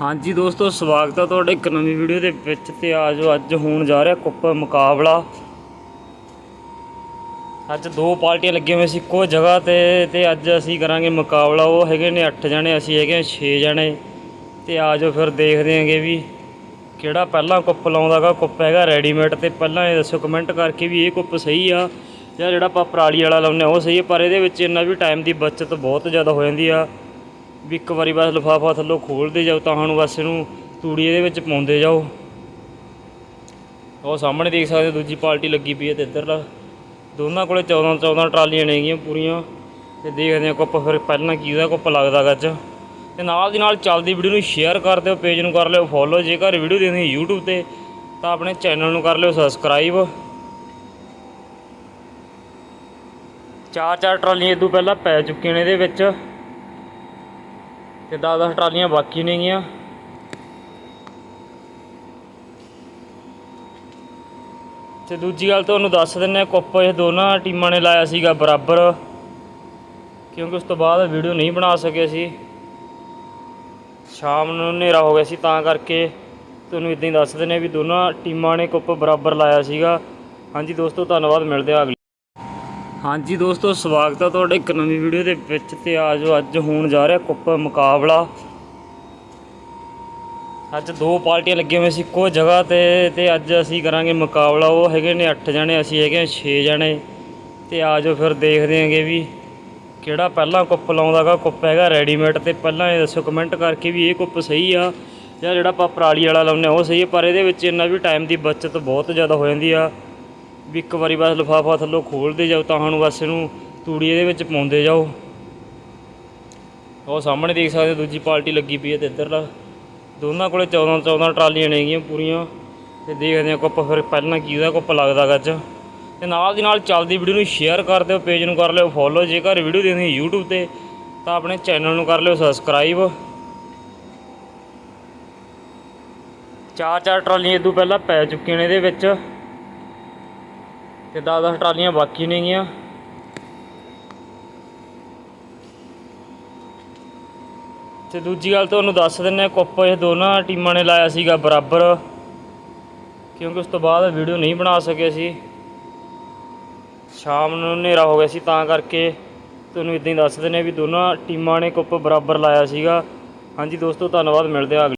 ਹਾਂਜੀ ਦੋਸਤੋ, ਸਵਾਗਤ ਹੈ ਤੁਹਾਡੇ ਇੱਕ ਨਵੀਂ ਵੀਡੀਓ ਦੇ ਵਿੱਚ ਤੇ ਆਜੋ ਅੱਜ ਹੋਣ ਜਾ ਰਿਹਾ ਕੁੱਪ ਮੁਕਾਬਲਾ। ਅੱਜ ਦੋ ਪਾਰਟੀਆਂ ਲੱਗੀਆਂ ਹੋਈਆਂ ਸੀ ਇੱਕੋ ਜਗ੍ਹਾ ਤੇ ਤੇ ਅੱਜ ਅਸੀਂ ਕਰਾਂਗੇ ਮੁਕਾਬਲਾ। ਉਹ ਹੈਗੇ ਨੇ 8 ਜਣੇ, ਅਸੀਂ ਹੈਗੇ 6 ਜਣੇ। ਤੇ ਆਜੋ ਫਿਰ ਦੇਖਦੇ ਹਾਂਗੇ ਵੀ ਕਿਹੜਾ ਪਹਿਲਾਂ ਕੁੱਪ ਲਾਉਂਦਾਗਾ। ਕੁੱਪ ਹੈਗਾ ਰੈਡੀਮੇਡ ਤੇ ਪਹਿਲਾਂ ਇਹ ਦੱਸੋ ਕਮੈਂਟ ਕਰਕੇ ਵੀ ਇਹ ਕੁੱਪ ਸਹੀ ਆ ਜਾਂ ਜਿਹੜਾ ਆਪਾਂ ਪਰਾਲੀ ਵਾਲਾ ਲਾਉਂਦੇ ਹਾਂ ਉਹ ਸਹੀ ਹੈ ਪਰ ਇਹਦੇ ਵਿੱਚ ਇੰਨਾ ਵੀ ਟਾਈਮ ਦੀ ਬਚਤ ਬਹੁਤ ਜ਼ਿਆਦਾ ਹੋ ਜਾਂਦੀ ਆ। ਵੀ ਇੱਕ ਵਾਰੀ ਬਸ ਲਿਫਾਫਾ ਥੱਲੋਂ ਖੋਲਦੇ ਜਾਓ ਤਾਂ ਨੂੰ ਬਸ ਇਹਨੂੰ ਤੂੜੀ ਇਹਦੇ ਵਿੱਚ ਪਾਉਂਦੇ ਜਾਓ। ਉਹ ਸਾਹਮਣੇ ਦੇਖ ਸਕਦੇ ਦੂਜੀ ਪਾਰਟੀ ਲੱਗੀ ਪਈ ਹੈ ਤੇ ਇੱਧਰ ਦੋਨਾਂ ਕੋਲੇ 14 14 ਟਰਾਲੀਆਂ ਨੇਗੀਆਂ ਪੂਰੀਆਂ। ਤੇ ਦੇਖਦੇ ਹਾਂ ਕੁੱਪ ਫਿਰ ਪਹਿਲਾਂ ਕੀ ਕਿਹਦਾ ਕੁੱਪ ਲੱਗਦਾ ਗਾ ਅੱਜ। ਤੇ ਨਾਲ ਦੀ ਨਾਲ ਚੱਲਦੀ ਵੀਡੀਓ ਨੂੰ ਸ਼ੇਅਰ ਕਰ ਦਿਓ ਪੇਜ ਨੂੰ ਕਰ ਲਿਓ ਫੋਲੋ ਜੇਕਰ ਵੀਡੀਓ ਦੇਖਦੇ ਹੋ YouTube ਤੇ, ਤਾਂ ਆਪਣੇ ਚੈਨਲ ਨੂੰ ਕਰ ਲਿਓ ਸਬਸਕ੍ਰਾਈਬ ਚਾਰ ਚਾਰ ਟਰਾਲੀਆਂ ਇਦੋਂ ਪਹਿਲਾਂ ਪੈ ਚੁੱਕੀਆਂ ਨੇ ਇਹਦੇ ਵਿੱਚ। ਤੇ 10-10 ਟਰਾਲੀਆਂ ਬਾਕੀ ਨੇਗੀਆਂ। ਤੇ ਦੂਜੀ ਗੱਲ ਤੁਹਾਨੂੰ ਦੱਸ ਦਿੰਨੇ ਆ, ਕੁੱਪ ਇਹ ਦੋਨਾਂ ਟੀਮਾਂ ਨੇ ਲਾਇਆ ਸੀਗਾ ਬਰਾਬਰ। ਕਿਉਂਕਿ ਉਸ ਤੋਂ ਬਾਅਦ ਵੀਡੀਓ ਨਹੀਂ ਬਣਾ ਸਕੇ ਸੀ। ਸ਼ਾਮ ਨੂੰ ਹਨੇਰਾ ਹੋ ਗਿਆ ਸੀ, ਤਾਂ ਕਰਕੇ ਤੁਹਾਨੂੰ ਇਦਾਂ ਹੀ ਦੱਸ ਦਿੰਨੇ ਵੀ ਦੋਨਾਂ ਟੀਮਾਂ ਨੇ ਕੁੱਪ ਬਰਾਬਰ ਲਾਇਆ ਸੀਗਾ। ਹਾਂਜੀ ਦੋਸਤੋ, ਧੰਨਵਾਦ, ਮਿਲਦੇ ਆ ਅਗਲੀ ਹਾਂਜੀ ਦੋਸਤੋ, ਸਵਾਗਤ ਹੈ ਤੁਹਾਡੇ ਇੱਕ ਨਵੀਂ ਵੀਡੀਓ ਦੇ ਵਿੱਚ ਤੇ ਆਜੋ, ਅੱਜ ਹੋਣ ਜਾ ਰਿਹਾ ਕੁੱਪ ਮੁਕਾਬਲਾ। ਅੱਜ ਦੋ ਪਾਰਟੀਆਂ ਲੱਗੀਆਂ ਹੋਈਆਂ ਸੀ, ਇੱਕੋ ਜਗ੍ਹਾ ਤੇ ਤੇ ਅੱਜ ਅਸੀਂ ਕਰਾਂਗੇ ਮੁਕਾਬਲਾ। ਉਹ ਹੈਗੇ ਨੇ 8 ਜਣੇ, ਅਸੀਂ ਹੈਗੇ 6 ਜਣੇ। ਤੇ ਆਜੋ ਫਿਰ ਦੇਖਦੇ ਹਾਂਗੇ ਵੀ ਕਿਹੜਾ ਪਹਿਲਾਂ ਕੁੱਪ ਲਾਉਂਦਾਗਾ। ਕੁੱਪ ਹੈਗਾ ਰੈਡੀਮੇਡ ਤੇ ਪਹਿਲਾਂ ਇਹ ਦੱਸੋ ਕਮੈਂਟ ਕਰਕੇ ਵੀ ਇਹ ਕੁੱਪ ਸਹੀ ਆ ਜਾਂ ਜਿਹੜਾ ਆਪਾਂ ਪਰਾਲੀ ਵਾਲਾ ਲਾਉਂਦੇ ਹਾਂ ਉਹ ਸਹੀ ਪਰ ਇਹਦੇ ਵਿੱਚ ਇੰਨਾ ਵੀ ਟਾਈਮ ਦੀ ਬਚਤ ਬਹੁਤ ਜ਼ਿਆਦਾ ਹੋ ਜਾਂਦੀ ਆ। ਵੀ ਇੱਕ ਵਾਰੀ ਬਸ ਲਿਫਾਫਾ ਥੱਲੋਂ ਖੋਲਦੇ ਜਾਓ ਤਾਂ ਹੁਣ ਬਸ ਇਹਨੂੰ ਤੂੜੀ ਇਹਦੇ ਵਿੱਚ ਪਾਉਂਦੇ ਜਾਓ। ਉਹ ਸਾਹਮਣੇ ਦੇਖ ਸਕਦੇ ਦੂਜੀ ਪਾਰਟੀ ਲੱਗੀ ਪਈ ਹੈ ਤੇ ਇੱਧਰਲਾ ਦੋਨਾਂ ਕੋਲੇ 14 14 ਟਰਾਲੀਆਂ ਨੇਗੀਆਂ ਪੂਰੀਆਂ। ਤੇ ਦੇਖਦੇ ਹਾਂ ਕੁੱਪ ਫਿਰ ਪਹਿਲਾਂ ਕੀ ਉਹਦਾ ਕੁੱਪ ਲੱਗਦਾ ਗਾ ਅੱਜ। ਤੇ ਨਾਲ ਦੀ ਨਾਲ ਚੱਲਦੀ ਵੀਡੀਓ ਨੂੰ ਸ਼ੇਅਰ ਕਰ ਦਿਓ ਪੇਜ ਨੂੰ ਕਰ ਲਿਓ ਫੋਲੋ ਜੇਕਰ ਵੀਡੀਓ ਦੇਖਦੇ ਹੋ YouTube ਤੇ, ਤਾਂ ਆਪਣੇ ਚੈਨਲ ਨੂੰ ਕਰ ਲਿਓ ਸਬਸਕ੍ਰਾਈਬ ਚਾਰ ਚਾਰ ਟਰਾਲੀਆਂ ਇਦੋਂ ਪਹਿਲਾਂ ਪੈ ਚੁੱਕੀਆਂ ਨੇ ਇਹਦੇ ਵਿੱਚ। ਤੇ 10-10 ਟਰਾਲੀਆਂ ਬਾਕੀ ਨੇਗੀਆਂ। ਤੇ ਦੂਜੀ ਗੱਲ ਤੁਹਾਨੂੰ ਦੱਸ ਦਿੰਨੇ ਆ ਕੁੱਪ ਇਹ ਦੋਨਾਂ ਟੀਮਾਂ ਨੇ ਲਾਇਆ ਸੀਗਾ ਬਰਾਬਰ। ਕਿਉਂਕਿ ਉਸ ਤੋਂ ਬਾਅਦ ਵੀਡੀਓ ਨਹੀਂ ਬਣਾ ਸਕੇ ਸੀ। ਸ਼ਾਮ ਨੂੰ ਹਨੇਰਾ ਹੋ ਗਿਆ ਸੀ, ਤਾਂ ਕਰਕੇ ਤੁਹਾਨੂੰ ਇਦਾਂ ਹੀ ਦੱਸ ਦਿੰਨੇ ਵੀ ਦੋਨਾਂ ਟੀਮਾਂ ਨੇ ਕੁੱਪ ਬਰਾਬਰ ਲਾਇਆ ਸੀਗਾ। ਹਾਂਜੀ ਦੋਸਤੋ, ਧੰਨਵਾਦ, ਮਿਲਦੇ ਆ ਅਗਲੀ